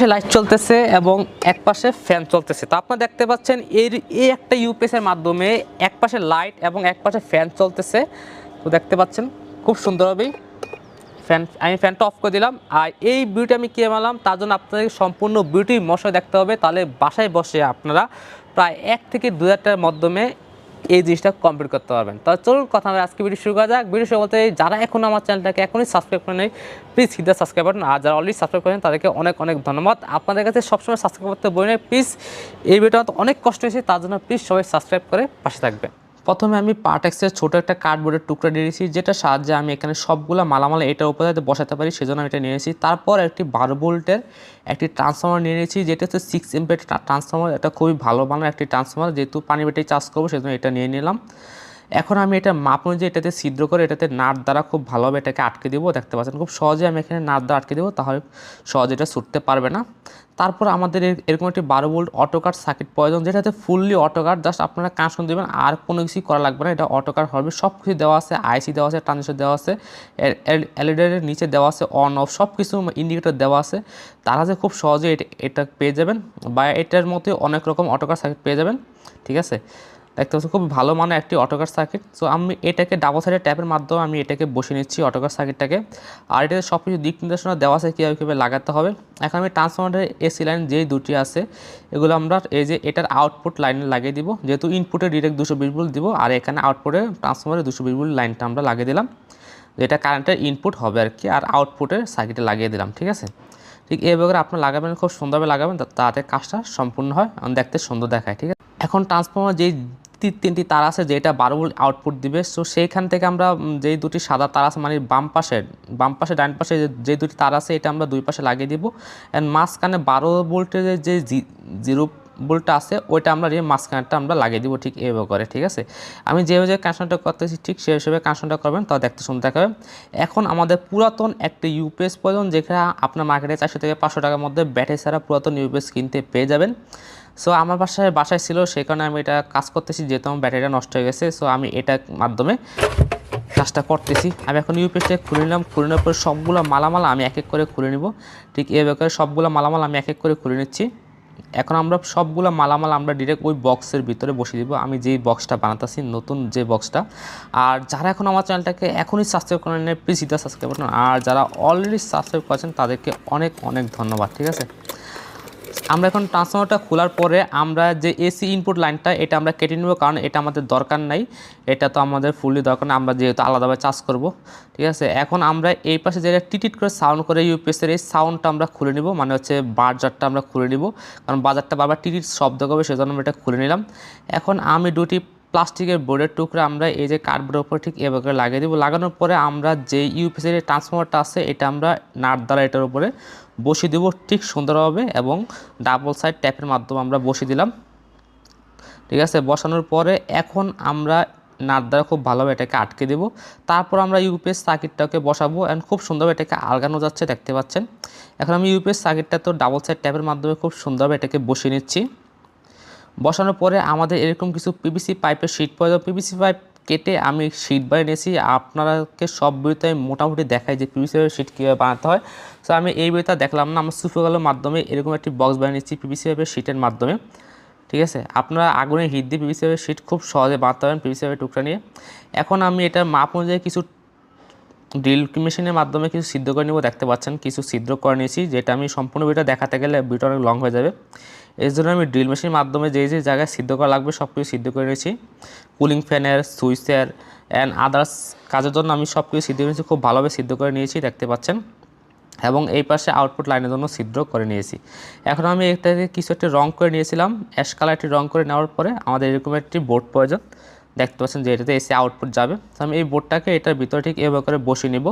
পাশে লাইট চলতেছে এবং এক পাশে ফ্যান চলতেছে। তো আপনারা দেখতে পাচ্ছেন এর, এই একটা ইউপিএসের মাধ্যমে এক পাশে লাইট এবং এক পাশে ফ্যান চলতেছে। তো দেখতে পাচ্ছেন, খুব সুন্দরভাবেই ফ্যান আমি ফ্যানটা অফ করে দিলাম। আর এই বিউটি আমি কে মানলাম তার জন্য আপনাদের সম্পূর্ণ বিউটি মশাই দেখতে হবে। তাহলে বাসায় বসে আপনারা প্রায় এক থেকে দু হাজারটার মাধ্যমে এই জিনিসটা কমপ্লিট করতে পারবেন। তো চলুন কথা আমরা আজকে ভিডিও শুরু করা যাক। ভিডিও শুরু বলতে যারা এখন আমার চ্যানেলটাকে এখনই সাবস্ক্রাইব করে নেই প্লিজ সিদ্ধা সাবস্ক্রাইব করেন আর যারা অলরেডি সাবস্ক্রাইব করেন, তাদেরকে অনেক অনেক ধন্যবাদ। আপনাদের কাছে সবসময় সাবস্ক্রাইব করতে বই নেই প্লিজ এই ভিডিওটা অনেক কষ্ট হয়েছে, তার জন্য প্লিজ সবাই সাবস্ক্রাইব করে পাশে থাকবেন। প্রথমে আমি পার্টেক্সের ছোটো একটা কার্ডবোর্ডের টুকরা নিয়েছি যেটা সাহায্যে আমি এখানে সবগুলো মালামাল এটার উপরে যাতে বসাতে পারি, সেজন্য আমি এটা নিয়েছি। তারপর একটি বারো বোল্টের একটি ট্রান্সফর্মার নিয়ে নিয়েছি, যেটা হচ্ছে সিক্স এমপের ট্রান্সফর্মার এটা খুবই ভালো মানের একটি ট্রান্সফর্মার যেহেতু পানি বেটে চার্জ করব, সেজন্য এটা নিয়ে নিলাম। এখন আমি এটা মাপ অনুযায়ী এটাতে ছিদ্র করে এটাতে নাট দ্বারা খুব ভালোভাবে এটাকে আটকে দেবো, দেখতে পাচ্ছেন? খুব সহজে আমি এখানে নাট দ্বারা আটকে দেবো, তাহলে সহজে এটা ছুটতে পারবে না। তারপর আমাদের এরকম একটি বারো ভোল্ট অটোকার সার্কিট প্রয়োজন, যেটাতে ফুললি অটোকার, জাস্ট আপনারা কানেকশন দেবেন আর কোনো কিছুই করা লাগবে না, এটা অটোকার হবে। সব কিছু দেওয়া আছে আইসি দেওয়া আছে ট্রানজিস্টার দেওয়া আছে এলইডির নিচে দেওয়া আছে অন অফ সব কিছু ইন্ডিকেটর দেওয়া আছে। তারা যে খুব সহজে এটা পেয়ে যাবেন, বা এটার মধ্যে অনেক রকম অটোকার সার্কিট পেয়ে যাবেন, ঠিক আছে? দেখতে পাচ্ছি খুব ভালো মানের একটি অটোকার সার্কিট সো আমি এটাকে ডাবল সাইডের ট্যাপের মাধ্যমে আমি এটাকে বসিয়ে নিচ্ছি অটোকার সার্কিটটাকে আর এটাতে সব কিছু দিক নির্দেশনা দেওয়া আছে কীভাবে কীভাবে লাগাতে হবে। এখন আমি ট্রান্সফরমারের এসি লাইন যেই দুটি আছে, এগুলো আমরা এই যে এটার আউটপুট লাইনে লাগিয়ে দিব। যেহেতু ইনপুটে ডিরেক্ট দুশো বিশ ভোল্ট দিব, আর এখানে আউটপুটে ট্রান্সফরমারে দুশো বিশ ভোল্ট লাইনটা আমরা লাগিয়ে দিলাম। এটা কারেন্টের ইনপুট হবে আর কি, আর আউটপুটের সার্কিটে লাগিয়ে দিলাম, ঠিক আছে? ঠিক এইভাবে আপনার লাগাবেন, খুব সুন্দরভাবে লাগাবেন তাতে কাজটা সম্পূর্ণ হয়, দেখতে সুন্দর দেখায়, ঠিক আছে? এখন ট্রান্সফর্মার যেই তিনটি তার আছে যেটা বারো ভোল্ট আউটপুট দিবে। সো সেইখান থেকে আমরা যেই দুটি সাদা তার আছে মানে বাম পাশে বাম পাশে, ডান পাশে যে- যে দুটি তার আছে, এটা আমরা দুই পাশে লাগিয়ে দিব। অ্যান্ড মাঝখানে বারো ভোল্টের যে জিরো ভোল্টটা আছে, ওইটা আমরা এই মাঝখানেরটা আমরা লাগিয়ে দিব ঠিক এইভাবে করে, ঠিক আছে? আমি যেভাবে যে কানেকশনটা করতেছি, ঠিক সেই হিসেবে কানেকশনটা করবেন তা দেখতে সুন্দর দেখাবে। এখন আমাদের পুরাতন একটা ইউপিএস প্রয়োজন, যেখানে আপনার মার্কেটে চারশো থেকে পাঁচশো টাকার মধ্যে ব্যাটারি ছাড়া পুরাতন ইউপিএস কিনতে পেয়ে যাবেন। সো আমার বাসায় বাসায় ছিল, সেই কারণে আমি এটা কাজ করতেছি, যেহেতু আমার ব্যাটারিটা নষ্ট হয়ে গেছে সো আমি এটার মাধ্যমে কাজটা করতেছি। আমি এখন ইউপিএসটা খুলে নিলাম, খুলে নেওয়ার পরে সবগুলো মালামাল আমি এক এক করে খুলে নিব। ঠিক এভাবে করে সবগুলো মালামাল আমি এক এক করে খুলে নিচ্ছি। এখন আমরা সবগুলো মালামাল আমরা ডিরেক্ট ওই বক্সের ভিতরে বসিয়ে দিব। আমি যেই বক্সটা বানাতেছি, নতুন যে বক্সটা আর যারা এখন আমার চ্যানেলটাকে এখনই সাবস্ক্রাইব করেন প্লিজ এটা সাবস্ক্রাইব করুন। আর যারা অলরেডি সাবস্ক্রাইব করেছেন, তাদেরকে অনেক অনেক ধন্যবাদ, ঠিক আছে? আমরা এখন ট্রান্সফর্মারটা খোলার পরে আমরা যে এসি ইনপুট লাইনটা এটা আমরা কেটে নেব কারণ এটা আমাদের দরকার নাই। এটা তো আমাদের ফুললি দরকার না, আমরা যেহেতু আলাদাভাবে চার্জ করব, ঠিক আছে? এখন আমরা এই পাশে যেটা টিটিট করে সাউন্ড করে ইউপিএসের এই সাউন্ডটা আমরা খুলে নিব মানে হচ্ছে বাজারটা আমরা খুলে নিব। কারণ বাজারটা বারবার টিটিট শব্দ করবে, সেজন্য আমরা এটা খুলে নিলাম। এখন আমি দুটি প্লাস্টিকের বোর্ডের টুকরা আমরা এই যে কার্ডবোর্ডের উপর ঠিক এভাবে লাগিয়ে দেবো। লাগানোর পরে আমরা যে ইউপিএসের ট্রান্সফর্মারটা আছে, এটা আমরা নাট দ্বারা এটার উপরে বসিয়ে দেবো ঠিক সুন্দরভাবে এবং ডাবল সাইড ট্যাপের মাধ্যমে আমরা বসিয়ে দিলাম। ঠিক আছে, বসানোর পরে এখন আমরা নাট দ্বারা খুব ভালোভাবে এটাকে আটকে দেবো। তারপর আমরা ইউপিএস সার্কিটটাকে বসাবো অ্যান্ড খুব সুন্দরভাবে এটাকে আলগানো যাচ্ছে, দেখতে পাচ্ছেন। এখন আমি ইউপিএস সার্কিটটা তো ডাবল সাইড ট্যাপের মাধ্যমে খুব সুন্দরভাবে এটাকে বসিয়ে নিচ্ছি। বসানোর পরে আমাদের এরকম কিছু পিভিসি পাইপের শিট প্রয়োজন পিভিসি পাইপ কেটে আমি শিট বানিয়ে নিয়েছি। আপনারাকে সব বইতে আমি মোটামুটি দেখাই যে পিভিসি পাইপের শিট কীভাবে বানাতে হয়। সো আমি এই বইটা দেখলাম না, আমার সুফোগালের মাধ্যমে এরকম একটি বক্স বানিয়ে নিচ্ছি পিভিসি পাইপের শিটের মাধ্যমে। ঠিক আছে? আপনারা আগুনে হিট দিয়ে পিভিসি পাইপের শিট খুব সহজে বানাতে পারেন পিভিসি পাইপের টুকরা নিয়ে। এখন আমি এটার মাপ অনুযায়ী কিছু ড্রিল মেশিনের মাধ্যমে কিছু সিদ্ধ করে নেব, দেখতে পাচ্ছেন। কিছু সিদ্ধ করে নিয়েছি, যেটা আমি সম্পূর্ণ ভিডিও দেখাতে গেলে ভিডিও অনেক লং হয়ে যাবে। এর জন্য আমি ড্রিল মেশিনের মাধ্যমে যে যে জায়গায় সিদ্ধ করা লাগবে সব কিছু সিদ্ধ করে নিয়েছি। কুলিং ফ্যানের সুইচের অ্যান্ড আদার্স কাজের জন্য আমি সব কিছু সিদ্ধ করেছি, খুব ভালোভাবে সিদ্ধ করে নিয়েছি, দেখতে পাচ্ছেন। এবং এই পাশে আউটপুট লাইনের জন্য ছিদ্র করে নিয়েছি। এখন আমি এটাকে কিছু একটি রং করে নিয়েছিলাম। অ্যাশ কালারটি রং করে নেওয়ার পরে আমাদের এরকম একটি বোর্ড প্রয়োজন। দেখতে পাচ্ছেন যে এটাতে এসে আউটপুট যাবে। তো আমি এই বোর্ডটাকে এটার ভিতরে ঠিক এভাবে করে বসিয়ে নিব।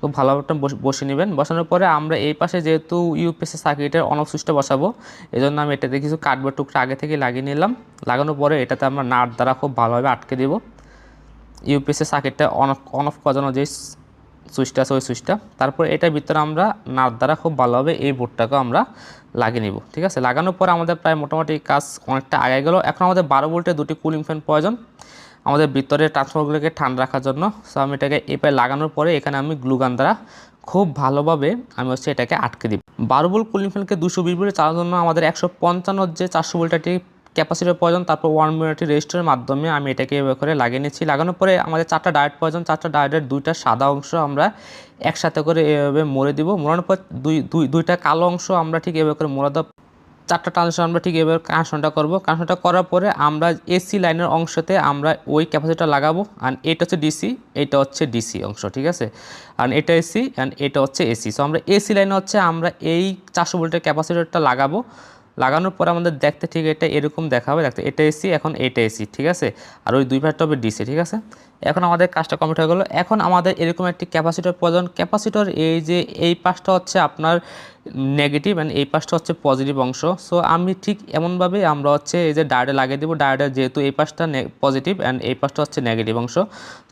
খুব ভালোভাবে বস- নেবেন। বসানোর পরে আমরা এই পাশে যেহেতু ইউপিএসসি সার্কিটের অন অফ সুইচটা বসাবো এই জন্য আমি এটাতে কিছু কার্ডবোর্ড টুকরা আগে থেকে লাগিয়ে নিলাম। লাগানোর পরে এটাতে আমরা নাট দ্বারা খুব ভালোভাবে আটকে দেব। ইউপিএসসি সার্কিটটা অন অফ অন অফ করানো যে সুইচটা আছে ওই সুইচটা তারপর এটার ভিতরে আমরা নাট দ্বারা খুব ভালোভাবে এই বোর্ডটাকেও আমরা লাগিয়ে নিব, ঠিক আছে? লাগানোর পর আমাদের প্রায় মোটামুটি কাজ অনেকটা আগে গেল। এখন আমাদের বারো ভোল্টের দুটি কুলিং ফ্যান প্রয়োজন। আমাদের ভিতরে ট্রান্সফরগুলোকে ঠান্ডা রাখার জন্য। সো আমি এটাকে এপারে লাগানোর পরে এখানে আমি গ্লুগান দ্বারা খুব ভালোভাবে আমি হচ্ছে এটাকে আটকে দিই বারো ভোল্ট কুলিং ফ্যানকে দুশো বিশ ভোল্টে চালানোর জন্য আমাদের একশো পঞ্চান্ন যে চারশো ভোল্টটি ক্যাপাসিটির প্রয়োজন তারপর ওয়ান মিনিটি রেজিস্টারের মাধ্যমে আমি এটাকে এভাবে করে লাগিয়ে নিচ্ছি। লাগানোর পরে আমাদের চারটা ডায়েট প্রয়োজন চারটা ডায়েটের দুইটা সাদা অংশ আমরা একসাথে করে এভাবে মরে দিব। মোড়ানোর পর দুই দুই, দুইটা কালো অংশ আমরা ঠিক এভাবে করে মোড়া দেওয়া চারটা ট্রানজিশন আমরা ঠিক এভাবে কানেকশনটা করব। কানেকশনটা করার পরে আমরা এসি লাইনের অংশতে আমরা ওই ক্যাপাসিটিটা লাগাবো আর এটা হচ্ছে ডিসি এটা হচ্ছে ডিসি অংশ, ঠিক আছে? আর এটা এসি অ্যান্ড এটা হচ্ছে এসি সো আমরা এসি লাইনে হচ্ছে আমরা এই চারশো ভোল্টের ক্যাপাসিটারটা লাগাবো। লাগানোর পরে আমাদের দেখতে ঠিক এটা এরকম দেখাবে, দেখতে এটা এসি এখন এটা এসি ঠিক আছে? আর ওই দুই পাশটা হবে ডিসি ঠিক আছে? এখন আমাদের কাজটা কমপ্লিট হয়ে গেলো। এখন আমাদের এরকম একটি ক্যাপাসিটর প্রয়োজন। ক্যাপাসিটর এই যে, এই পাশটা হচ্ছে আপনার নেগেটিভ অ্যান্ড এই পাশটা হচ্ছে পজিটিভ অংশ। সো আমি ঠিক এমনভাবে আমরা হচ্ছে এই যে ডায়োডে লাগিয়ে দেবো। ডায়োডে যেহেতু এই পাশটা পজিটিভ অ্যান্ড এই পাশটা হচ্ছে নেগেটিভ অংশ।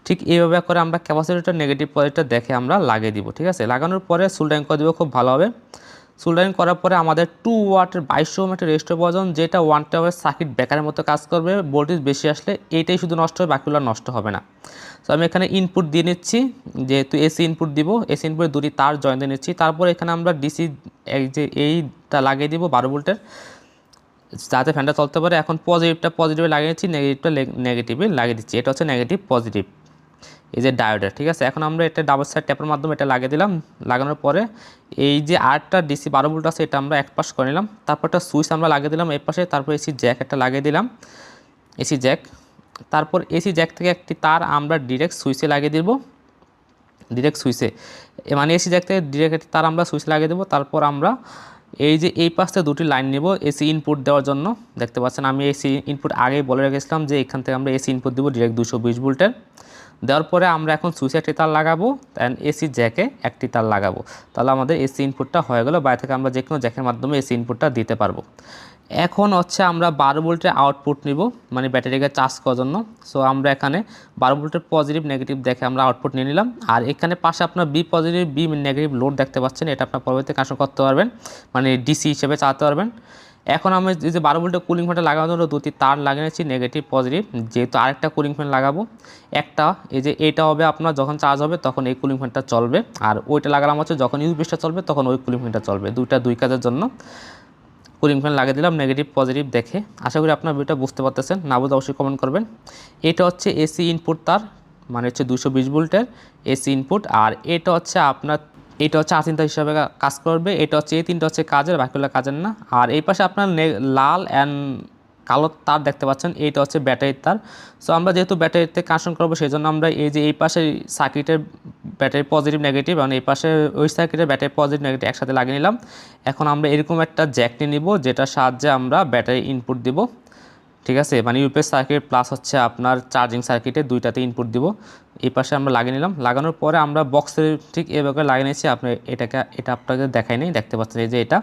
ঠিক এইভাবে করে আমরা ক্যাপাসিটরটা নেগেটিভ পজিটিভটা দেখে আমরা লাগিয়ে দিব, ঠিক আছে? লাগানোর পরে সুলডাইং করে দেবো, খুব ভালোভাবে সোল্ডারিং করার পরে আমাদের টু ওয়াটের বাইশশো একটা রেজিস্টার প্রয়োজন যেটা ওয়ান টাওয়ার সার্কিট ব্রেকারের মতো কাজ করবে। ভোল্টেজ বেশি আসলে এইটাই শুধু নষ্ট হবে, বাকিগুলো নষ্ট হবে না। তো আমি এখানে ইনপুট দিয়ে নিচ্ছি, যেহেতু এসি ইনপুট দিব এসি ইনপুটে দুটি তার জয়েন দিয়ে নিচ্ছি। তারপর এখানে আমরা ডিসি এই যে এইটা লাগিয়ে দিব বারো ভোল্টের যাতে ফ্যানটা চলতে পারে, এখন পজিটিভটা পজিটিভে লাগিয়ে নিচ্ছি নেগেটিভটা নেগেটিভে লাগিয়ে দিচ্ছি। এটা হচ্ছে নেগেটিভ পজিটিভ এই যে ডায়োডার ঠিক আছে? এখন আমরা এটা ডাবল সাইড ট্যাপের মাধ্যমে এটা লাগিয়ে দিলাম। লাগানোর পরে এই যে আটটা ডিসি বারো ভোল্ট আছে, এটা আমরা এক পাশ করে নিলাম। তারপর একটা সুইচ আমরা লাগিয়ে দিলাম এই পাশে, তারপর এসি জ্যাক একটা লাগিয়ে দিলাম। এসি জ্যাক তারপর এসি জ্যাক থেকে একটি তার আমরা ডিরেক্ট সুইচে লাগিয়ে দিব। ডিরেক্ট সুইচে মানে এসি জ্যাক থেকে ডিরেক্ট একটি তার আমরা সুইচ লাগিয়ে দেবো। তারপর আমরা এই যে এই পাশে দুটি লাইন নেব এসি ইনপুট দেওয়ার জন্য। দেখতে পাচ্ছেন, আমি এসি ইনপুট আগেই বলে রেখেছিলাম যে এখান থেকে আমরা এসি ইনপুট দেবো ডিরেক্ট দুশো বিশ ভোল্টের দেওয়ার পরে আমরা এখন সুইচে একটি তার লাগাবো অ্যান্ড এসি জ্যাকে একটি তার লাগাবো। তাহলে আমাদের এসি ইনপুটটা হয়ে গেলো, বাইরে থেকে আমরা যে কোনো জ্যাকের মাধ্যমে এসি ইনপুটটা দিতে পারব। এখন হচ্ছে আমরা বারো ভোল্টের আউটপুট নিব মানে ব্যাটারিকে চার্জ করার জন্য। সো আমরা এখানে বারো ভোল্টের পজিটিভ নেগেটিভ দেখে আমরা আউটপুট নিয়ে নিলাম। আর এখানে পাশে আপনার B positive B negative load দেখতে পাচ্ছেন, এটা আপনার পরবর্তী কাজ করতে পারবেন মানে ডিসি হিসেবে চালাতে পারবেন। এখন আমি যে বারো ভোল্টের কুলিং ফ্যানটা লাগানোর জন্য দুটি তার লাগিয়েছি নেগেটিভ পজিটিভ যেহেতু আরেকটা কুলিং ফ্যান লাগাবো, একটা, এই যে এটা হবে আপনার যখন চার্জ হবে তখন এই কুলিং ফ্যানটা চলবে। আর ওইটা লাগালাম হচ্ছে যখন ইউপিএসটা চলবে তখন ওই কুলিং ফ্যানটা চলবে, দুইটা দুই কাজের জন্য। কুলিং ফ্যান লাগিয়ে দিলাম নেগেটিভ পজিটিভ দেখে। আশা করি আপনার ভিডিওটা বুঝতে পারতেছেন, না বুঝে অবশ্যই কমেন্ট করবেন। এটা হচ্ছে এসি ইনপুট তার মানে হচ্ছে দুশো বিশ ভোল্টের এসি ইনপুট আর এটা হচ্ছে আপনার এটা হচ্ছে আচিন্তা হিসাবে কাজ করবে, এটা হচ্ছে এই তিনটা হচ্ছে কাজের, বাকিগুলো কাজের না। আর এই পাশে আপনার লাল অ্যান্ড কালো তার দেখতে পাচ্ছেন, এইটা হচ্ছে ব্যাটারির তার। সো আমরা যেহেতু ব্যাটারিতে কানেকশন করব সেই জন্য আমরা এই যে এই পাশে সার্কিটের ব্যাটারি পজিটিভ নেগেটিভ এবং এই পাশে ওই সার্কিটের ব্যাটারি পজিটিভ নেগেটিভ একসাথে লাগিয়ে নিলাম। এখন আমরা এরকম একটা জ্যাক নিয়ে নিব, যেটার সাহায্যে আমরা ব্যাটারি ইনপুট দিব। ঠিক আছে? মানে ইউপিএস সার্কিট প্লাস হচ্ছে আপনার চার্জিং সার্কিটে দুইটাতে ইনপুট দিব। এই পাশে আমরা লাগিয়ে নিলাম। লাগানোর পরে আমরা বক্সের ঠিক এভাবে লাগিয়ে নিয়েছি। আপনি এটাকে, এটা আপনাকে দেখাই নেই। দেখতে পাচ্ছেন এই যে এটা।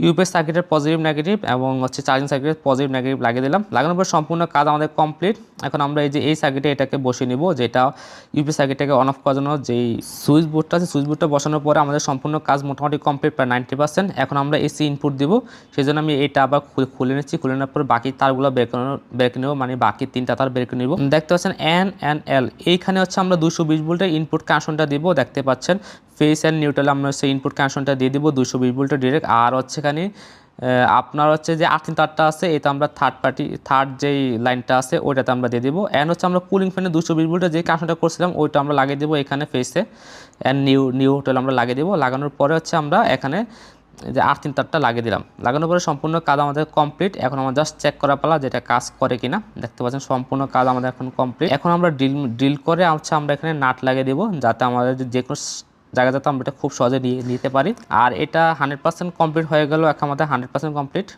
ইউপিএস সার্কিটের পজিটিভ নেগেটিভ এবং হচ্ছে চার্জিং সার্কিটের পজিটিভ নেগেটিভ লাগিয়ে দিলাম। লাগানোর পর সম্পূর্ণ কাজ আমাদের কমপ্লিট এখন আমরা এই যে এই সার্কিটে এটাকে বসিয়ে নিব, যেটা ইউপিএস সার্কিটটাকে অন অফ করার জন্য যেই সুইচ বোর্ডটা আছে সুইচ বোর্ডটা বসানোর পরে আমাদের সম্পূর্ণ কাজ মোটামুটি কমপ্লিট প্রায় নাইনটি পার্সেন্ট এখন আমরা এসি ইনপুট দিব সেই জন্য আমি এটা আবার খুলে নিচ্ছি। খুলে নেওয়ার পর বাকি তারগুলো বের বের নেব মানে বাকি তিনটা তার বের করে নেব। দেখতে পাচ্ছেন এন এন এল এইখানে হচ্ছে আমরা দুশো বিশ ভোল্টের ইনপুট কানেকশনটা দিব, দেখতে পাচ্ছেন। ফেস অ্যান্ড নিউট্রাল আমরা সেই ইনপুট কানেকশনটা দিয়ে দিব দুশো বিশ ভোল্টের ডিরেক্ট আর হচ্ছে এখানে আপনার হচ্ছে যে আর্থিং তারটা আছে, এটা আমরা থার্ড পার্টি থার্ড যেই লাইনটা আছে, ওইটাতে আমরা দিয়ে দিব। অ্যান্ড হচ্ছে আমরা কুলিং ফ্যানে দুশো বিশ ভোল্টের যে কানেকশনটা করছিলাম, ওইটা আমরা লাগিয়ে দেবো এখানে ফেসে অ্যান্ড নিউ নিউ টোল আমরা লাগিয়ে দেবো। লাগানোর পরে হচ্ছে আমরা এখানে যে আর্থিং তারটা লাগিয়ে দিলাম। লাগানোর পরে সম্পূর্ণ কাজ আমাদের কমপ্লিট এখন আমরা জাস্ট চেক করা পালা যেটা কাজ করে কিনা। দেখতে পাচ্ছেন সম্পূর্ণ কাজ আমাদের এখন কমপ্লিট এখন আমরা ড্রিল ড্রিল করে হচ্ছে আমরা এখানে নাট লাগিয়ে দেবো, যাতে আমাদের যে কোনো জায়গা যাতে আমরা এটা খুব সহজে নিয়ে নিতে পারি। আর এটা হান্ড্রেড পার্সেন্ট কমপ্লিট হয়ে গেল এখন আমাদের হান্ড্রেড পার্সেন্ট কমপ্লিট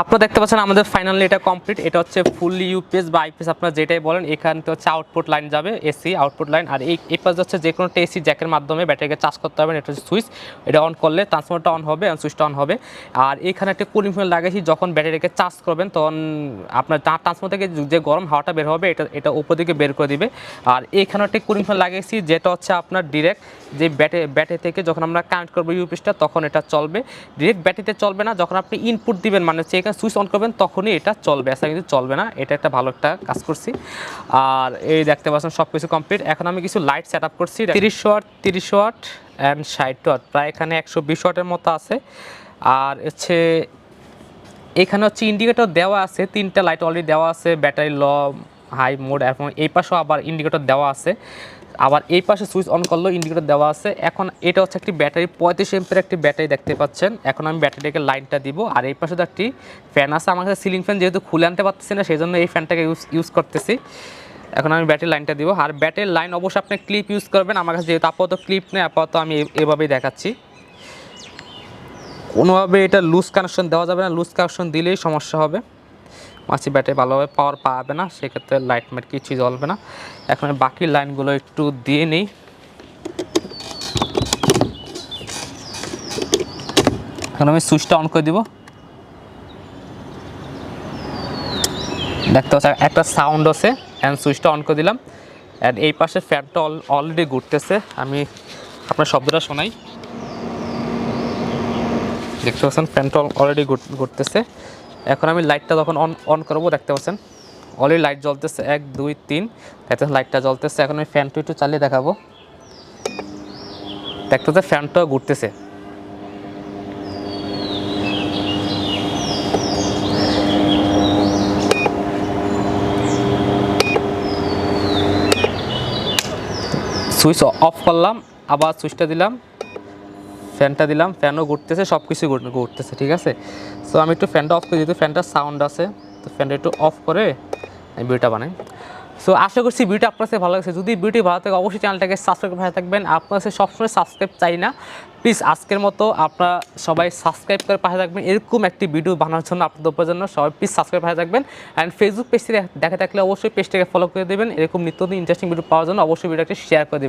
আপনারা দেখতে পাচ্ছেন আমাদের ফাইনালি এটা কমপ্লিট এটা হচ্ছে ফুললি ইউপিএস বা আইপিএস আপনারা যেটাই বলেন, এখান থেকে হচ্ছে আউটপুট লাইন যাবে এসি আউটপুট লাইন আর এই এই পাশে হচ্ছে যে কোনো একটা এসি জ্যাকের মাধ্যমে ব্যাটারিকে চার্জ করতে হবে, এটা হচ্ছে সুইচ এটা অন করলে ট্রান্সফারটা অন হবে সুইচটা অন হবে। আর এখানে একটা কুলিং ফ্যান লাগাইছি, যখন ব্যাটারিকে চার্জ করবেন, তখন আপনার ট্রান্সফার থেকে যে গরম হাওয়াটা বের হবে, এটা এটা উপর দিকে বের করে দিবে। আর এখানে একটা কুলিং ফ্যান লাগিয়েছি যেটা হচ্ছে আপনার ডিরেক্ট যে ব্যাটে ব্যাটারি থেকে যখন আমরা কানেক্ট করব ইউপিএসটা তখন এটা চলবে। ডিরেক্ট ব্যাটারিতে চলবে না, যখন আপনি ইনপুট দিবেন মানে হচ্ছে এখানে সুইচ অন করবেন তখনই এটা চলবে। এছাড়া কিন্তু চলবে না। এটা একটা ভালো একটা কাজ করছি। আর এই দেখতে পাচ্ছেন সব কিছু কমপ্লিট এখন আমি কিছু লাইট সেট আপ করছি তিরিশ ওয়াট তিরিশ ওয়াট অ্যান্ড ষাট ওয়াট প্রায় এখানে একশো বিশ ওয়াটের মতো আছে। আর হচ্ছে এখানে হচ্ছে ইন্ডিকেটর দেওয়া আছে। তিনটা লাইট অলরেডি দেওয়া আছে। ব্যাটারি ল হাই মোড এবং এই পাশেও আবার ইন্ডিকেটর দেওয়া আছে। আবার এই পাশে সুইচ অন করলেও ইন্ডিকেটর দেওয়া আছে। এখন এটা হচ্ছে একটি ব্যাটারি, পঁয়ত্রিশ এমপের একটি ব্যাটারি দেখতে পাচ্ছেন। এখন আমি ব্যাটারিটাকে লাইনটা দিব। আর এই পাশে তো একটি ফ্যান আছে। আমার কাছে সিলিং ফ্যান যেহেতু খুলে আনতে পারতেছি না, সেই জন্য এই ফ্যানটাকে ইউজ ইউজ করতেছি। এখন আমি ব্যাটারি লাইনটা দিব। আর ব্যাটারির লাইন অবশ্যই আপনি ক্লিপ ইউজ করবেন। আমার কাছে যেহেতু আপাতত ক্লিপ নেই, আপাতত আমি এভাবেই দেখাচ্ছি। কোনোভাবে এটা লুজ কানেকশন দেওয়া যাবে না। লুজ কানেকশন দিলেই সমস্যা হবে। মাছি ব্যাটারি ভালোভাবে পাওয়ার পাবে না, সেক্ষেত্রে লাইট মাইট কিছুই জ্বলবে না। এখন বাকি লাইনগুলো একটু দিয়ে নিই। এখন আমি সুইচটা অন করে দিব। দেখতে পাচ্ছি একটা সাউন্ড আছে অ্যান্ড সুইচটা অন করে দিলাম। অ্যান্ড এই পাশে ফ্যানটা অলরেডি ঘুরতেছে। আমি আপনার শব্দটা শোনাই। দেখতে পাচ্ছেন ফ্যানটা অলরেডি ঘুরতেছে। এখন আমি লাইটটা যখন অন অন করব, দেখতে পাচ্ছেন? অলরেডি লাইট জ্বলতেছে, এক, দুই, তিন। দেখতে লাইটটা জ্বলতেছে, এখন আমি ফ্যানটা একটু চালিয়ে দেখাবো। দেখতে পাচ্ছেন ফ্যানটা ঘুরতেছে। সুইচ অফ করলাম, আবার সুইচটা দিলাম ফ্যানটা দিলাম ফ্যানও ঘুরতেছে সব কিছু ঘুরতেছে, ঠিক আছে? সো আমি একটু ফ্যানটা অফ করে, যেহেতু ফ্যানটা সাউন্ড আছে, তো ফ্যানটা একটু অফ করে আমি ভিডিওটা বানাই। সো আশা করছি ভিডিও আপনার কাছে ভালো লাগছে। যদি ভিডিও ভালো থাকে, অবশ্যই চ্যানেলটাকে সাবস্ক্রাইব করে ভালো থাকবেন। আপনার কাছে সবসময় সাবস্ক্রাইব চাই না। প্লিজ আজকের মতো আপনারা সবাই সাবস্ক্রাইব করে পাশে থাকবেন। এরকম একটি ভিডিও বানানোর জন্য, আপনাদের উপর জন্য সবাই প্লিজ সাবস্ক্রাইব পাশে থাকবেন। অ্যান্ড ফেসবুক পেজটি দেখে থাকলে অবশ্যই পেজটাকে ফলো করে দেবেন। এরকম নিত্য ইন্টারেস্টিং ভিডিও পাওয়ার জন্য অবশ্যই ভিডিওটি শেয়ার করে দেবেন।